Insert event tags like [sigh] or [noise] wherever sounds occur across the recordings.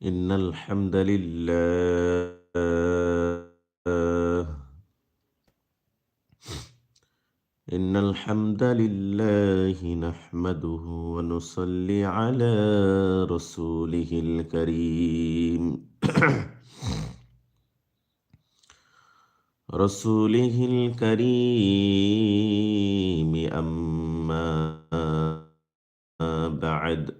إن الحمد لله. إن الحمد لله نحمده ونصلي على رسوله الكريم. [coughs] رسوله الكريم. أما بعد.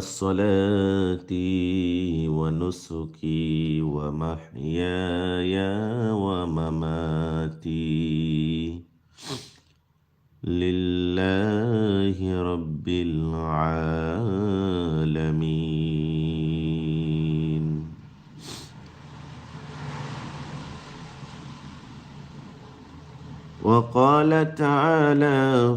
صلاتي ونسكي ومحياي ومماتي. لله رب العالمين. وقال تعالى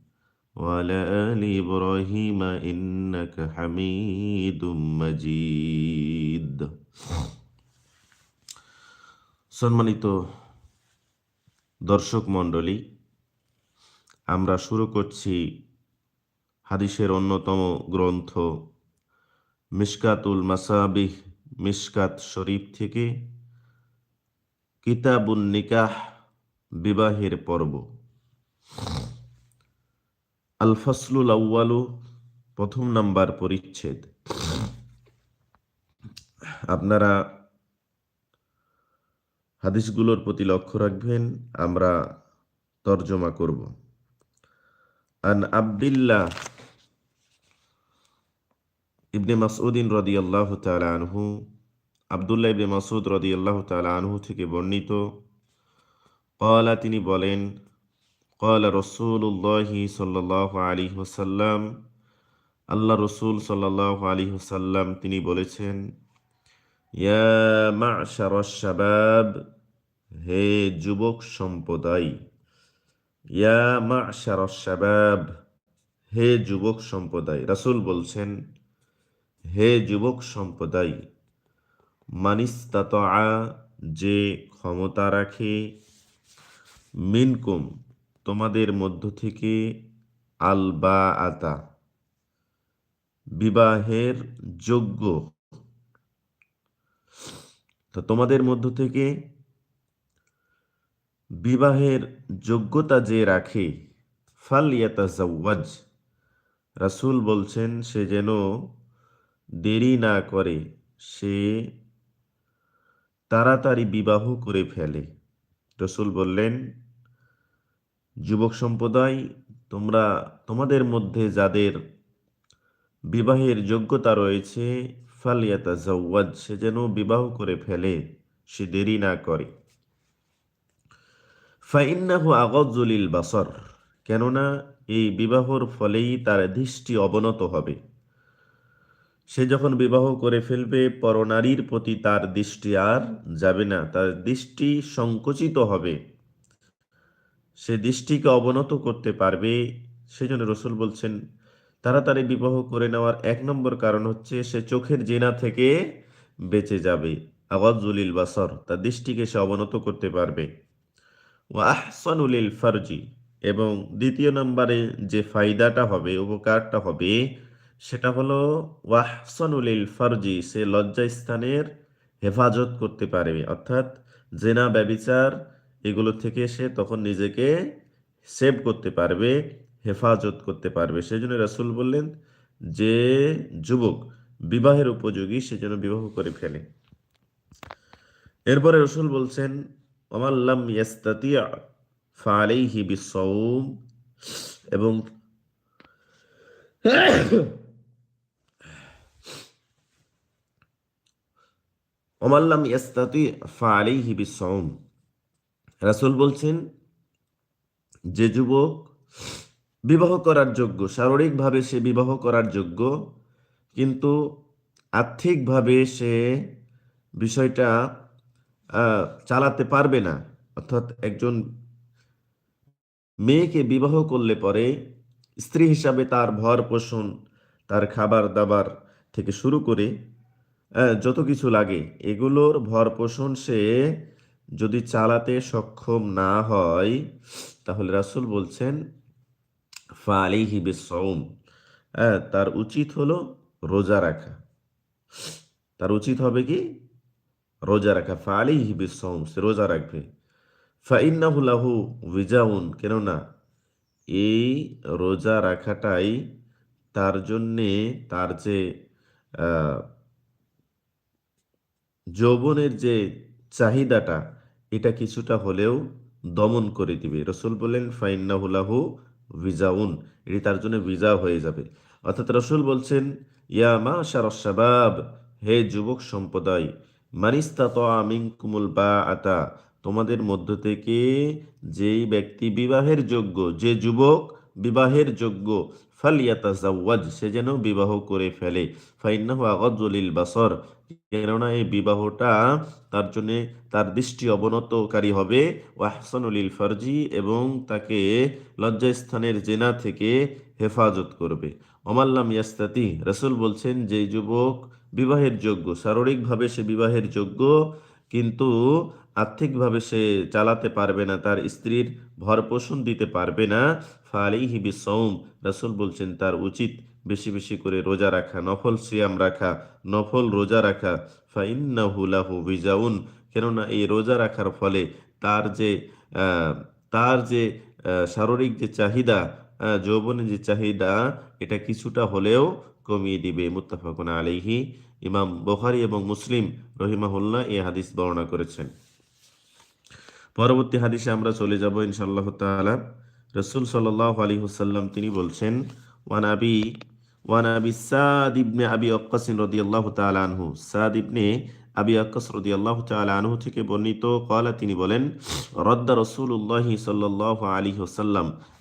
وعلى آل إبراهيم إنك حميد مجيد সম্মানিত দর্শক মণ্ডলী আমরা শুরু করছি হাদিসের অন্যতম গ্রন্থ মিশকাতুল মাসাবিহ মিশকাত শরীফ থেকে কিতাবুন নিকাহ বিবাহের পর্ব আল ফসলুল প্রথম নাম্বার পরিচ্ছেদ। আপনারা হাদিসগুলোর প্রতি লক্ষ্য রাখবেন, আমরা তর্জমা করব। আন আবদুল্লাহ ইবনে মাসউদ্দিন রদি আল্লাহ আনহু, আবদুল্লাহ ইবনে মাসুদ রদি আল্লাহ আনহু থেকে বর্ণিত কলা তিনি বলেন কলা রসুল্লাহি সাল্লাহ আলী ওসাল্লাম আল্লাহ রসুল সাল্লাহ আলী ওসাল্লাম তিনি বলেছেন, ইয়া মা শাবাব হে যুবক সম্প্রদায়, ইয়া মা শাবাব হে যুবক সম্প্রদায়। রাসুল বলছেন, হে যুবক সম্প্রদায় মানিস্তাত যে ক্ষমতা রাখে, মিনকুম তোমাদের মধ্য থেকে আল বা আতা বিবাহের যোগ্য। তো তোমাদের মধ্য থেকে বিবাহের যোগ্যতা যে রাখে ফাল ইয়াতা জাওয়াজ রাসুল বলছেন, সে যেন দেরি না করে, সে তাড়াতাড়ি বিবাহ করে ফেলে। রসুল বললেন যুবক সম্প্রদায়, তোমরা, তোমাদের মধ্যে যাদের বিবাহের যোগ্যতা রয়েছে ফালিয়াতা জাওয়াজ সে যেন বিবাহ করে ফেলে, সে দেরি না করে। ফাইন্নাহু আগজলিল বাসর, কেননা এই বিবাহর ফলেই তার দৃষ্টি অবনত হবে। সে যখন বিবাহ করে ফেলবে, পরনারীর প্রতি তার দৃষ্টি আর যাবে না, তার দৃষ্টি সংকুচিত হবে। সে দৃষ্টিকে অবনত করতে পারবে, সেজন্য রসুল বলছেন, তাড়াতাড়ি বিবাহ করে নেওয়ার এক নম্বর কারণ হচ্ছে সে চোখের জেনা থেকে বেঁচে যাবে। আওয়াজুলিল বাসর, তার দৃষ্টিকে সে অবনত করতে পারবে। আহসানুলিল ফারজি, এবং দ্বিতীয় নম্বরে যে ফায়দাটা হবে, উপকারটা হবে, সেটা হলো ওয়াহসানুলিল ফারজি, সে লজ্জাস্থানের হেফাজত করতে পারবে। অর্থাৎ জেনা, ব্যবিচার এগুলো থেকে সে তখন নিজেকে সেভ করতে পারবে, হেফাজত করতে পারবে। সেই জন্য রাসূল বললেন, যে যুবক বিবাহের উপযোগী সে যেন বিবাহ করে ফেলে। এরপরে রসুল বলছেন ওমাল্লাম ইয়াস্তাতিয়া ফালাইহি বিসৌম এবং ওমাল্লাম ইয়াস্তাতি ফালাইহি বিসৌম রাসূল বলছেন, যে যুবক বিবাহ করার যোগ্য, শারীরিকভাবে সে বিবাহ করার যোগ্য, কিন্তু আর্থিকভাবে সে বিষয়টা চালাতে পারবে না। অর্থাৎ একজন মেয়েকে বিবাহ করলে পরে স্ত্রী হিসাবে তার ভর পোষণ, তার খাবার দাবার থেকে শুরু করে যত কিছু লাগে, এগুলোর ভর পোষণ সে যদি চালাতে সক্ষম না হয়, তাহলে রাসূল বলছেন ফালিহি বিসৌম হ্যাঁ তার উচিত হলো রোজা রাখা। তার উচিত হবে কি? রোজা রাখা। ফালিহি বিসৌম সে রোজা রাখবে। ফাইন্নাহু লাহু উইজাউন কেননা এই রোজা রাখাটাই তার জন্যে তার যে যৌবনের যে চাহিদাটা এটা কিছুটা হলেও দমন করে দিবে। রসুল বললেন ফাইন্নাহুলাহু ভিজাউন। এটি তার জন্য ভিজা হয়ে যাবে। অর্থাৎ রসুল বলছেন, ইয়া মা শাবাব, হে যুবক সম্প্রদায় মানিস্তা তো আমিন কুমুল বা আতা তোমাদের মধ্য থেকে যেই ব্যক্তি বিবাহের যোগ্য, যে যুবক বিবাহের যোগ্য ফালিয়াতা জাওয়াজ সে যেন বিবাহ করে ফেলে। ফাইন্নাহু আগজ্জলিল বাসর। কেননা এই বিবাহটা তার জন্য তার দৃষ্টি অবনতকারী হবে। ও আহসানুলিল ফারজি এবং তাকে লজ্জাস্থানের জেনা থেকে হেফাজত করবে। অমাল্লাম ইয়াস্তাতি রসুল বলছেন যে যুবক বিবাহের যোগ্য, শারীরিকভাবে সে বিবাহের যোগ্য, কিন্তু আর্থিকভাবে সে চালাতে পারবে না, তার স্ত্রীর ভরপোষণ দিতে পারবে না। ফালিহি বিসৌম রসুল বলছেন তার উচিত বেশি বেশি করে রোজা রাখা, নফল সিয়াম রাখা, নফল রোজা রাখা, ফাইন্নাহু লাহু বিজাউন কেননা এই রোজা রাখার ফলে তার যে তার যে শারীরিক যে চাহিদা যৌবনের যে চাহিদা, এটা কিছুটা হলেও কমিয়ে দিবে। মুত্তাফাকুন আলাইহি। ইমাম বুখারী এবং মুসলিম রহিমাহুল্লাহ এই হাদিস বর্ণনা করেছেন। পরবর্তী হাদিসে আমরা চলে যাব ইনশাআল্লাহ তাআলা। রসুল সাল্লাল্লাহু আলাইহি তিনি বলছেন, ওয়ান আবি তিনি বলেন রদ্দা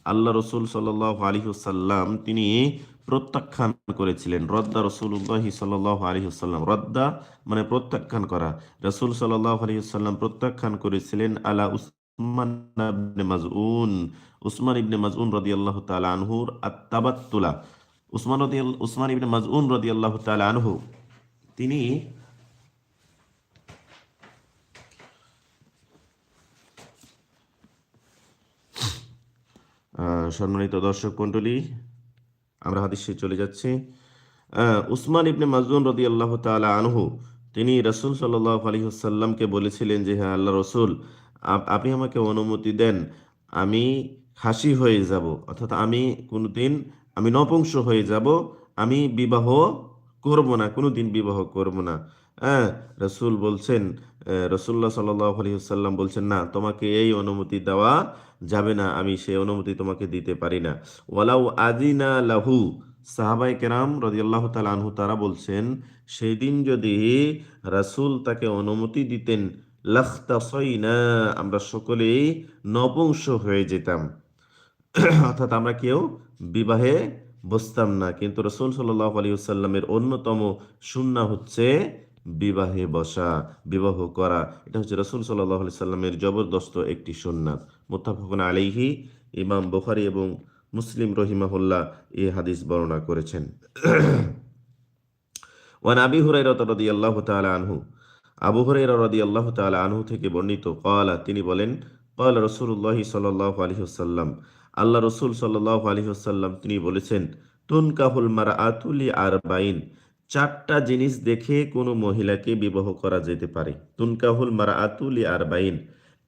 আল্লাহ রসুল সাল্লাহ তিনি প্রত্যাখ্যান করেছিলেন। রদ্দা রসুল্লাহ সাল্লাহ রদ্দা মানে প্রত্যাখ্যান করা। রসুল সাল্লাম প্রত্যাখ্যান করেছিলেন আলা উসমান ইবনে উসমান রদি আল্লাহ তালা আনহুর উসমান রাদিয়াল, উসমান ইবনে মাজউন রাদিয়াল্লাহু তাআলা আনহু, তিনি সম্মানিত দর্শক মণ্ডলী, আমরা হাদিসে চলে যাচ্ছি। উসমান ইবনে মাজুন রদি আল্লাহ তালা আনহু, তিনি রসুল সাল্লাহ আলী সাল্লামকে বলেছিলেন যে হ্যাঁ আল্লাহ রসুল আপনি আমাকে অনুমতি দেন, আমি খাসি হয়ে যাব, অর্থাৎ আমি কোনোদিন আমি নপুংস হয়ে যাব, আমি বিবাহ করব না, কোনোদিন বিবাহ করব না। হ্যাঁ রসুল বলছেন রসুল্লাহ সাল্লাম বলছেন, না, তোমাকে এই অনুমতি দেওয়া যাবে না, আমি সেই অনুমতি তোমাকে দিতে পারি না। ওয়ালাউ আদিনা লাহু সাহাবাই কেরাম রাদিয়াল্লাহু তাআলা আনহু, তারা বলছেন সেই দিন যদি রাসূল তাকে অনুমতি দিতেন, লাখতাসাইনা, আমরা সকলেই নপুংস হয়ে যেতাম। অর্থাৎ আমরা কেউ বিবাহে বসতাম না। কিন্তু রসুল সাল্লাহ আলী অন্যতম সুন্না হচ্ছে বিবাহে বসা, বিবাহ করা। এটা হচ্ছে রসুল সাল্লাহ আলি সাল্লামের জবরদস্ত একটি সুন্নাত মোত্তাফাকুন আলিহি ইমাম বুখারি এবং মুসলিম রহিমাহুল্লাহ এই হাদিস বর্ণনা করেছেন। ওয়ান আবি হুরাইরা আল্লাহ তাআলা আনহু, আবু হুরাইরা আল্লাহ তাআলা আনহু থেকে বর্ণিত, ক্বালা, তিনি বলেন, ক্বালা রাসূলুল্লাহ সাল্লাল্লাহু আলাইহি ওয়াসাল্লাম আল্লাহ রসুল সাল্লাল্লাহু আলাইহি ওয়াসাল্লাম তিনি বলেছেন তুনকাহুল মারআতুলি আরবাইন চারটা জিনিস দেখে কোনো মহিলাকে বিবাহ করা যেতে পারে। তুনকাহুল মারআতুলি আরবাইন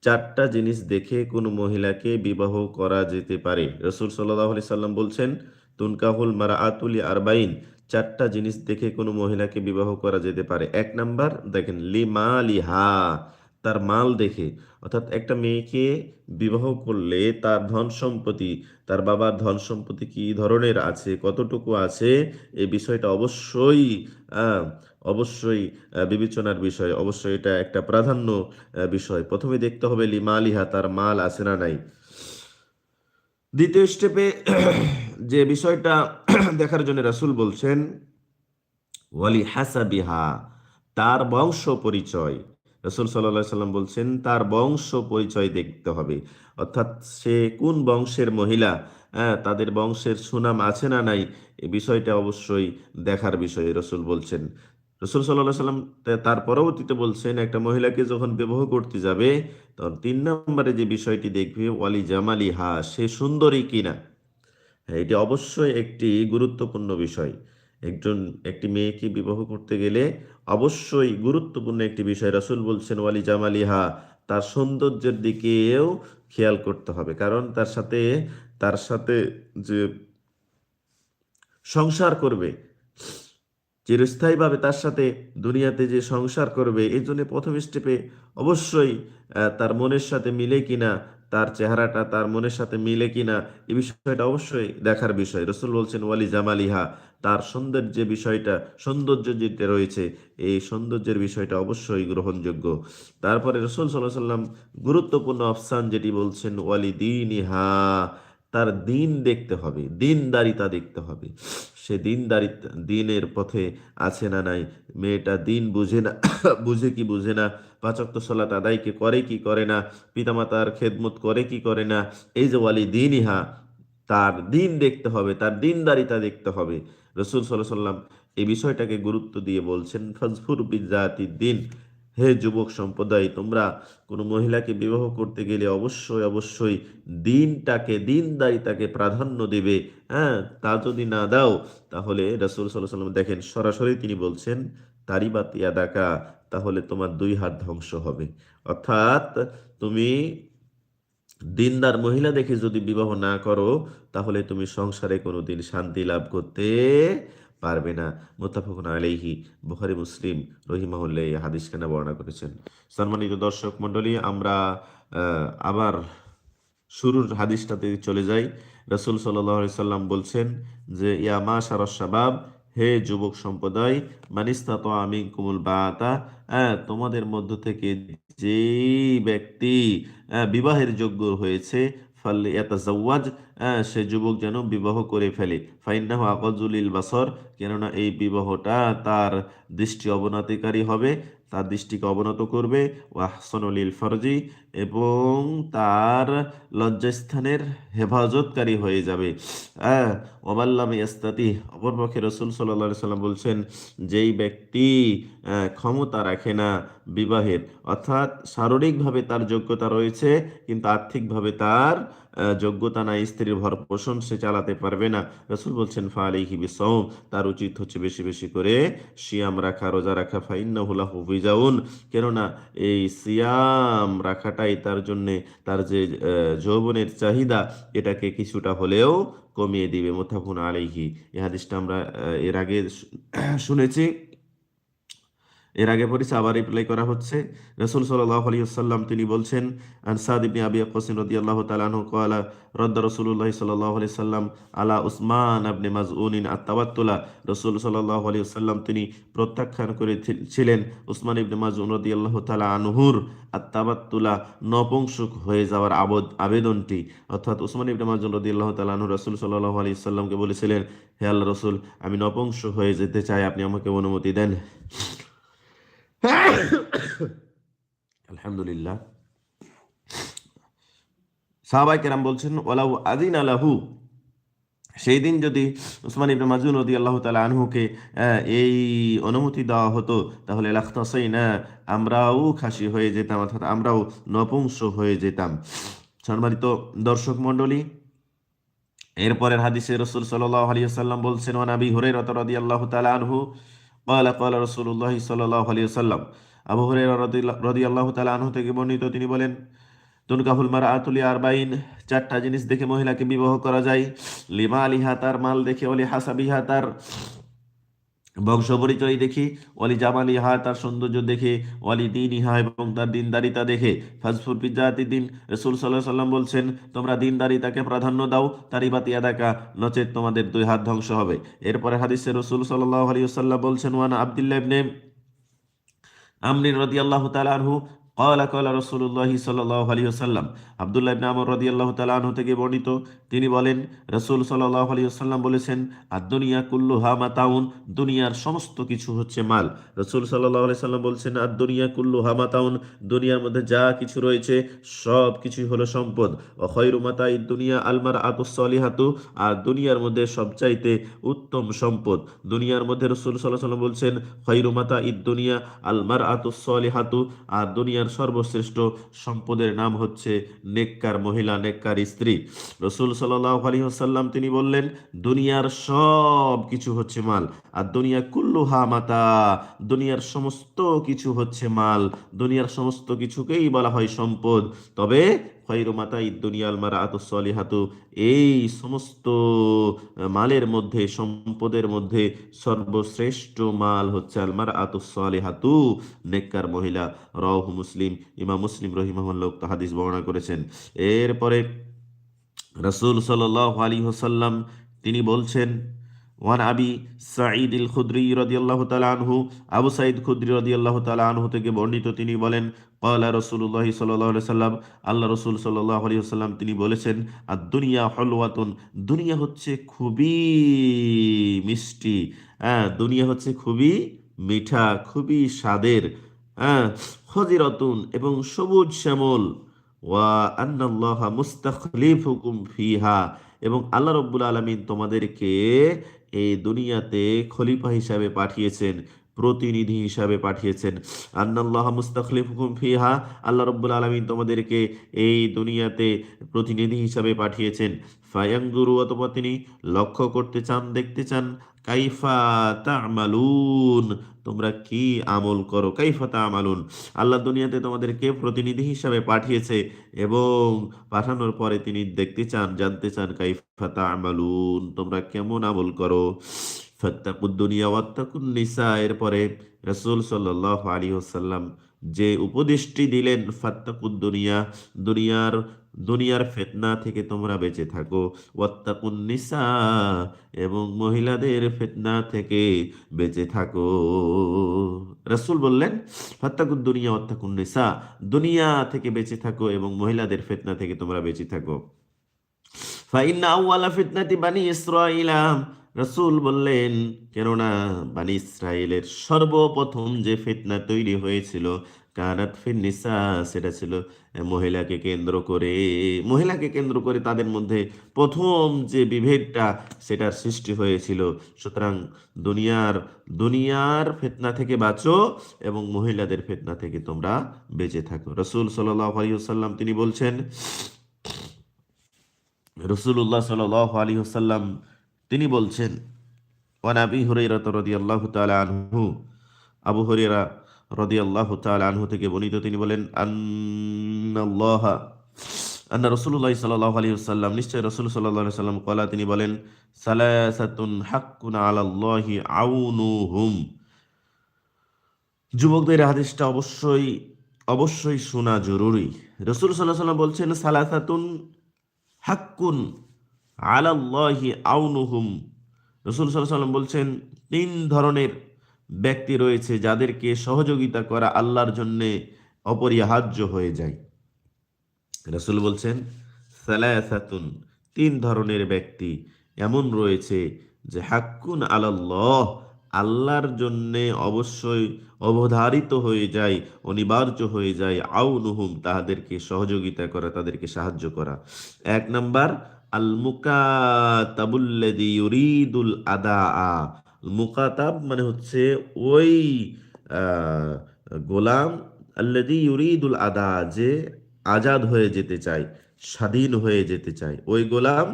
চারটা জিনিস দেখে কোনো মহিলাকে বিবাহ করা যেতে পারে। রসুল সাল্লাহ আলি সাল্লাম বলছেন তুনকাহুল মারআতুলি আরবাইন চারটা জিনিস দেখে কোনো মহিলাকে বিবাহ করা যেতে পারে। এক নাম্বার দেখেন লিমা লিহা তার মাল দেখে। অর্থাৎ একটা মেয়েকে বিবাহ করলে তার ধন সম্পত্তি, তার বাবার ধন সম্পত্তি কি ধরনের আছে, কতটুকু আছে, এই বিষয়টা অবশ্যই অবশ্যই বিবেচনার বিষয়, অবশ্যই এটা একটা প্রাধান্য বিষয়। প্রথমে দেখতে হবে লিমা লিহা তার মাল আছে না নাই। দ্বিতীয় স্টেপে [clears throat] যে বিষয়টা [clears throat] দেখার জন্য রাসূল বলছেন, ওয়ালি হাসাবিহা, তার বংশ পরিচয়। রসুল সাল্লাহ সাল্লাম বলছেন, তার বংশ পরিচয় দেখতে হবে। অর্থাৎ সে কোন বংশের মহিলা? হ্যাঁ তাদের বংশের সুনাম আছে না নাই? এ বিষয়টা অবশ্যই দেখার বিষয়, রসুল বলছেন। রসুল সাল্লাহ সাল্লাম তার পরবর্তীতে বলছেন, একটা মহিলাকে যখন বিবাহ করতে যাবে, তখন তিন নম্বরে যে বিষয়টি দেখবে, ওয়ালি জামালি হা সে সুন্দরী কিনা? হ্যাঁ এটি অবশ্যই একটি গুরুত্বপূর্ণ বিষয়। একজন, একটি মেয়েকে বিবাহ করতে গেলে অবশ্যই গুরুত্বপূর্ণ একটি বিষয়। রাসূল বলছেন, ওয়ালি জামালিহা তার সৌন্দর্যের দিকেও খেয়াল করতে হবে। কারণ তার সাথে তার সাথে যে সংসার করবে, চিরস্থায়ীভাবে তার সাথে দুনিয়াতে যে সংসার করবে এই জন্য প্রথম স্টেপে অবশ্যই তার মনের সাথে মিলে কিনা তার চেহারাটা তার মনের সাথে মিলে কিনা এই বিষয়টা অবশ্যই দেখার বিষয়। রসুল বলছেন, ওয়ালি জামালিহা তার সৌন্দর্যের বিষয়টা, সৌন্দর্য যেটা রয়েছে, এই সৌন্দর্যের বিষয়টা অবশ্যই গ্রহণযোগ্য। তারপরে রসুল সাল্লাহ সাল্লাম গুরুত্বপূর্ণ অপশান যেটি বলছেন, ওয়ালি দিনিহা তার দিন দেখতে হবে, দিনদারিতা দেখতে হবে। সে দিনদারি দিনের পথে আছে না নাই, মেয়েটা দিন বুঝে না, [coughs] বুঝে কি বুঝে না পাচক্ত সলাত আদায়কে করে কি করে না? পিতামাতার খেদমত করে কি করে না? এই যে ওয়ালি দিন ইহা, তার দিন দেখতে হবে, তার দিনদারিতা দেখতে হবে। রসুল সাল্লাহ সাল্লাম এই বিষয়টাকে গুরুত্ব দিয়ে বলছেন ফজফুর বিজাতি দিন, হে যুবক সম্প্রদায়, তোমরা কোনো মহিলাকে বিবাহ করতে গেলে অবশ্যই অবশ্যই দিনটাকে, দিনদারিতাকে প্রাধান্য দেবে। হ্যাঁ তা যদি না দাও, তাহলে রাসূল আলাইহি সাল্লাম দেখেন, সরাসরি তিনি বলছেন, তারিবাত ইয়াদাকা তাহলে তোমার দুই হাত ধ্বংস হবে। অর্থাৎ তুমি দিনদার মহিলা দেখে যদি বিবাহ না করো, তাহলে তুমি সংসারে কোনোদিন শান্তি লাভ করতে পারবে না। মোত্তাফাকুন আলাইহি, বুখারী, মুসলিম রহিমাহুল্লাহ এই হাদিস কেনা বর্ণনা করেছেন। সম্মানিত দর্শক মণ্ডলী, আমরা আবার শুরুর হাদিসটাতে চলে যাই। রসুল আলাইহি সাল্লাম বলছেন যে, ইয়া মাশারাস শাবাব হে যুবক সম্প্রদায় মানিস্তাত আমি কুমুল বাতা তোমাদের মধ্য থেকে যে ব্যক্তি বিবাহের যোগ্য হয়েছে, ফাল ইয়াতাজাওয়াজ সে যুবক যেন বিবাহ করে ফেলে। ফাইন্নাহু আকাজুলিল বাসর, কেননা এই বিবাহটা তার দৃষ্টি অবনতিকারী হবে। তার দৃষ্টিকে অবনত করবে ওয়াহসনুলিল ফরজি, এবং তার লজ্জাস্থানের হেফাজতকারী হয়ে যাবে। ওবাল্লাম ইয়াস্তাতি অপরপক্ষে রসুল সাল্লাহ সাল্লাম বলছেন, যেই ব্যক্তি ক্ষমতা রাখে না বিবাহের, অর্থাৎ শারীরিকভাবে তার যোগ্যতা রয়েছে, কিন্তু আর্থিকভাবে তার যোগ্যতা নাই, স্ত্রীর ভর পোষণ সে চালাতে পারবে না। রসুল বলছেন ফালিহি বিসৌম তার উচিত হচ্ছে বেশি বেশি করে সিয়াম রাখা, রোজা রাখা ফাইন্নাহুলা হুফিজাউন কেননা এই সিয়াম রাখাটাই তার জন্যে, তার যে যৌবনের চাহিদা, এটাকে কিছুটা হলেও কমিয়ে দিবে। মোথাফুন আলাইহি। এই হাদিসটা আমরা এর আগে শুনেছি। এর আগে পড়েছে, আবার রিপ্লাই করা হচ্ছে। রসুল সাল্লাহ আলী সাল্লাম তিনি বলছেন আনসাদ ইবনি আবি আকাসিন রদি আল্লাহ তালাহু কলা রদ্দ রসুল্লাহ সাল্লাহ আলি সাল্লাম আলা উসমান আবনে মাজউনিন আত্মাবাত্তুলা রসুল সাল্লাহ আলী সাল্লাম তিনি প্রত্যাখ্যান করেছিলেন উসমান ইবনে মাজউন রদি আল্লাহ তালা আনহুর আত্মাবাত্তুলা নপুংসুক হয়ে যাওয়ার আবদ, আবেদনটি। অর্থাৎ উসমান ইবনে মাজুন রদি আল্লাহ তালা আনহু রসুল সাল্লাহ আলী সাল্লামকে বলেছিলেন, হে আল্লাহ রসুল, আমি নপুংসুক হয়ে যেতে চাই, আপনি আমাকে অনুমতি দেন। আলহামদুলিল্লাহ। সাহাবাই কেরাম বলছেন ওলাউ আদিন আলাহু সেই দিন যদি উসমান ইবনে মাজুন রদি আল্লাহ তালা আনহুকে এই অনুমতি দেওয়া হতো, তাহলে লাখতাসাই না আমরাও খাসি হয়ে যেতাম, অর্থাৎ আমরাও নপুংস হয়ে যেতাম। সম্মানিত দর্শক মণ্ডলী, এরপরের হাদিসে রসুল সাল্লাহ আলী সাল্লাম বলছেন ওয়ানাবি হরে রত রদি আল্লাহ তালা আনহু। কালা কালা রসুল্লাহ সাল্লাহ আলী সাল্লাম আবু হরে রদি আল্লাহ তালা আনহু থেকে বর্ণিত তিনি বলেন তুনকাফুল মার আতুলি আরবাইন, চারটা জিনিস দেখে মহিলাকে বিবাহ করা যায়। লিমা আলিহা তার মাল দেখে অলি হাসাবিহা তার বংশ পরিচয় দেখি অলি জামাল ইহা তার সৌন্দর্য দেখে অলি দিন ইহা এবং তার দিনদারিতা দেখে। ফাজফুর পিজাতি দিন, রসুল সাল্লাহ সাল্লাম বলছেন, তোমরা দিনদারিতাকে প্রাধান্য দাও তারি বাতি আদাকা নচেত তোমাদের দুই হাত ধ্বংস হবে। এরপরে হাদিসে রসুল সাল্লাহ আলী বলছেন ওয়ান আবদুল্লাহ ইবনে আমরিন রদি আল্লাহ তালাহু কলা কলা রসুল্লাহি সাল্লাহ আলী আসাল্লাম আবদুল্লাহ ইবনে আমর রদি আল্লাহ তালাহ থেকে বর্ণিত, তিনি বলেন রসুল সাল্লাহ আলী আসাল্লাম বলেছেন আর দুনিয়া কুল্লু হা মাতাউন, দুনিয়ার সমস্ত কিছু হচ্ছে মাল। রসুল সাল্লাহ আলি সাল্লাম বলছেন আর দুনিয়া কুল্লু হা মাতাউন, দুনিয়ার মধ্যে যা কিছু রয়েছে, সব কিছুই হলো সম্পদ। অখয়রু মাতা দুনিয়া আলমার আর দুনিয়ার মধ্যে সবচাইতে উত্তম সম্পদ। দুনিয়ার মধ্যে রসুল সাল্লাহ সাল্লাম বলছেন, খৈরু ঈদ দুনিয়া আলমার আতুসলিহাতু আর দুনিয়া দুনিয়ার সর্বশ্রেষ্ঠ সম্পদের নাম হচ্ছে নেককার মহিলা, নেককার স্ত্রী। রসুল সাল্লাহ আলী হাসাল্লাম তিনি বললেন, দুনিয়ার সব কিছু হচ্ছে মাল, আর দুনিয়া কুল্লুহা মাতা, দুনিয়ার সমস্ত কিছু হচ্ছে মাল, দুনিয়ার সমস্ত কিছুকেই বলা হয় সম্পদ। তবে খৈরু মাতা ইদুনিয়াল মারা আতুসলিহাতু এই সমস্ত মালের মধ্যে, সম্পদের মধ্যে সর্বশ্রেষ্ঠ মাল হচ্ছে আলমার আতুসলিহাতু নেককার মহিলা রহ মুসলিম ইমা মুসলিম রহিমাহুল্লাহ তাহাদিস বর্ণনা করেছেন। এরপরে রসুল সাল আলী হোসাল্লাম তিনি বলছেন ওয়ান আবি সাঈদ ইল খুদ্রি রদিয়াল্লাহু তাআলা আনহু, আবু সাঈদ খুদ্রি রদিয়াল্লাহু তাআলা আনহু থেকে বর্ণিত তিনি বলেন, ক্বালা রাসূলুল্লাহ সাল্লাল্লাহু আলাইহি সাল্লাম আল্লাহ রাসূল সাল্লাল্লাহু আলাইহি ওয়াসাল্লাম তিনি বলেছেন আর দুনিয়া হলওয়াতুন, দুনিয়া হচ্ছে খুবই মিষ্টি হ্যাঁ দুনিয়া হচ্ছে খুবই মিঠা, খুবই স্বাদের হ্যাঁ খজিরতুন এবং সবুজ শ্যামল, ওয়া আন্নাল্লাহ মুস্তাখলিফুকুম ফিহা এবং আল্লাহ রব্বুল আলমিন তোমাদেরকে এই দুনিয়াতে খলিফা হিসাবে পাঠিয়েছেন, প্রতিনিধি হিসাবে পাঠিয়েছেন। আন্নাল্লাহ মুস্তাখলিফুকুম ফিহা, আল্লাহ রব্বুল আলমিন তোমাদেরকে এই দুনিয়াতে প্রতিনিধি হিসাবে পাঠিয়েছেন। ফায়াঙ্গুরু অথবা তিনি লক্ষ্য করতে চান, দেখতে চান কাইফা তামালুন? তোমরা কি আমল করো? কাইফা তামালুন। আল্লাহ দুনিয়াতে তোমাদেরকে প্রতিনিধি হিসাবে পাঠিয়েছে এবং পাঠানোর পরে তিনি দেখতে চান, জানতে চান কাইফা তামালুন। তোমরা কেমন আমল করো? ফত্তাকুদ্দুনিয়া ওয়াত্তাকুন নিসা। এরপরে রসুল সাল্লাহ আলী ওসাল্লাম যে উপদেশটি দিলেন ফাত্তাকুদ্দুনিয়া দুনিয়ার দুনিয়ার ফেতনা থেকে তোমরা বেঁচে থাকো। ওয়াত্তাকুন নিসা, এবং মহিলাদের ফেতনা থেকে বেঁচে থাকো। রসুল বললেন ফাত্তাকুন দুনিয়া, ওয়াত্তাকুন নিসা। দুনিয়া থেকে বেঁচে থাকো এবং মহিলাদের ফেতনা থেকে তোমরা বেঁচে থাকো। ফাইন্না আউয়ালা ফিতনাতি বানি ইসরাইলা রসুল বললেন, কেননা বানি ইসরায়েলের সর্বপ্রথম যে ফিতনা তৈরি হয়েছিল কানাত ফিনিসা সেটা ছিল মহিলাকে কেন্দ্র করে, মহিলাকে কেন্দ্র করে তাদের মধ্যে প্রথম যে বিভেদটা সেটার সৃষ্টি হয়েছিল। সুতরাং দুনিয়ার দুনিয়ার ফেতনা থেকে বাঁচো এবং মহিলাদের ফেতনা থেকে তোমরা বেঁচে থাকো। রসুল সাল্লাম তিনি বলছেন রসুল্লাহ সাল আলী সাল্লাম তিনি বলছেন ওয়ান আবি হুরাইরাত রাদিয়াল্লাহু তাআলা আনহু, আবু হুরাইরা রাদিয়াল্লাহু তাআলা আনহু থেকে বর্ণিত, তিনি বলেন, আন্নাল্লাহ, আন্না রাসূলুল্লাহ সাল্লাল্লাহু আলাইহি ওয়াসাল্লাম, নিশ্চয় রাসূল সাল্লাল্লাহু আলাইহি ওয়াসাল্লাম কলা তিনি বলেন, সালাসাতুন হাক্কুন আলাল্লাহি আউনুহুম। যুবকদের এই হাদিসটা অবশ্যই অবশ্যই শোনা জরুরি। রসুল সাল্লাহ সাল্লাম বলছেন, সালাসাতুন হাক্কুন আলাল্লাহি আউনুহুম। রসুল সাল্লাহ সাল্লাম বলছেন, তিন ধরনের ব্যক্তি রয়েছে যাদেরকে সহযোগিতা করা আল্লাহর জন্যে অপরিহার্য হয়ে যায়। রসুল বলছেন, সালাসাতুন, তিন ধরনের ব্যক্তি এমন রয়েছে যে হাক্কুন আলাল্লাহ, আল্লাহর জন্যে অবশ্যই অবধারিত হয়ে যায়, অনিবার্য হয়ে যায় আউ আউনুহুম, তাহাদেরকে সহযোগিতা করা, তাদেরকে সাহায্য করা। এক নাম্বার আল মুকাতাবুল্লাদি ইউরিদুল আদা মুকাতাব মানে হচ্ছে ওই গোলাম আল্লাদি ইউরিদুল আদা যে আজাদ হয়ে যেতে চায়, স্বাধীন হয়ে যেতে চায়। ওই গোলাম,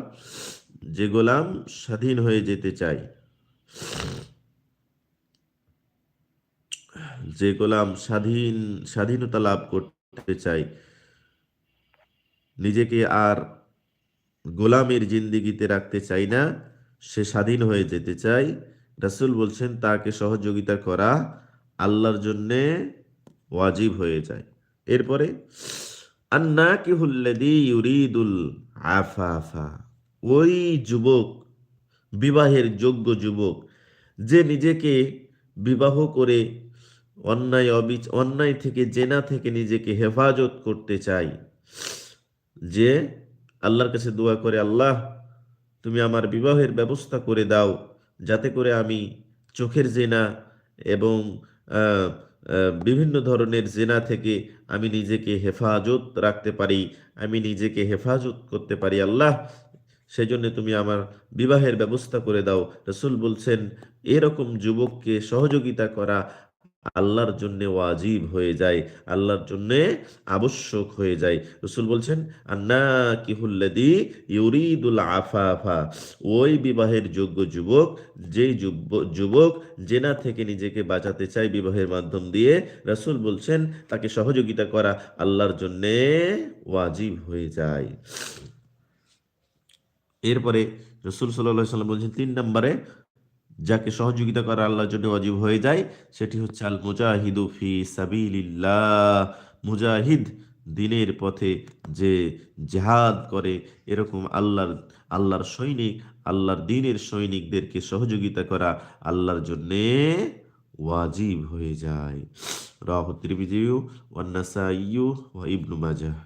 যে গোলাম স্বাধীন হয়ে যেতে চায়, যে গোলাম স্বাধীন, স্বাধীনতা লাভ করতে চায়, নিজেকে আর গোলামের জিন্দিগিতে রাখতে চাই না, সে স্বাধীন হয়ে যেতে চায়। রাসূল বলছেন, তাকে সহযোগিতা করা আল্লাহর জন্যে ওয়াজিব হয়ে যায়। এরপরে আন্না কি কিহুল্লাদি ইউরিদুল আফাফা, ওই যুবক, বিবাহের যোগ্য যুবক, যে নিজেকে বিবাহ করে অন্যায় অবিচ, অন্যায় থেকে, জেনা থেকে নিজেকে হেফাজত করতে চাই যে আল্লাহর কাছে দোয়া করে, আল্লাহ, তুমি আমার বিবাহের ব্যবস্থা করে দাও। যাতে করে আমি চোখের জেনা এবং বিভিন্ন ধরনের জেনা থেকে আমি নিজেকে হেফাজত রাখতে পারি, আমি নিজেকে হেফাজত করতে পারি। আল্লাহ, সেজন্য তুমি আমার বিবাহের ব্যবস্থা করে দাও। রসুল বলছেন, এরকম যুবককে সহযোগিতা করা আল্লাহর জন্য ওয়াজিব হয়ে যায়, আল্লাহর জন্য আবশ্যক হয়ে যায়। রসুল বলছেন আন্না কিহুল্লাদি ইউরিদুল আফাফা ওই বিবাহের যোগ্য যুবক, যেই যুব- যুবক জেনা থেকে নিজেকে বাঁচাতে চায় বিবাহের মাধ্যম দিয়ে, রসুল বলছেন, তাকে সহযোগিতা করা আল্লাহর জন্যে ওয়াজিব হয়ে যায়। এরপরে রসুল সাল্লাহ সাল্লাম বলছেন, তিন নম্বরে যাকে সহযোগিতা করা আল্লাহর জন্য অজীব হয়ে যায়, সেটি হচ্ছে আল মুজাহিদু ফি সাবিলিল্লাহ। মুজাহিদ দিনের পথে যে জেহাদ করে, এরকম আল্লাহর আল্লাহর সৈনিক, আল্লাহর দিনের সৈনিকদেরকে সহযোগিতা করা আল্লাহর জন্যে ওয়াজিব হয়ে যায়। রাহ ত্রিবিজিউ ওয়ান্নাসাইউ ওয়া ইবনু মাজাহ।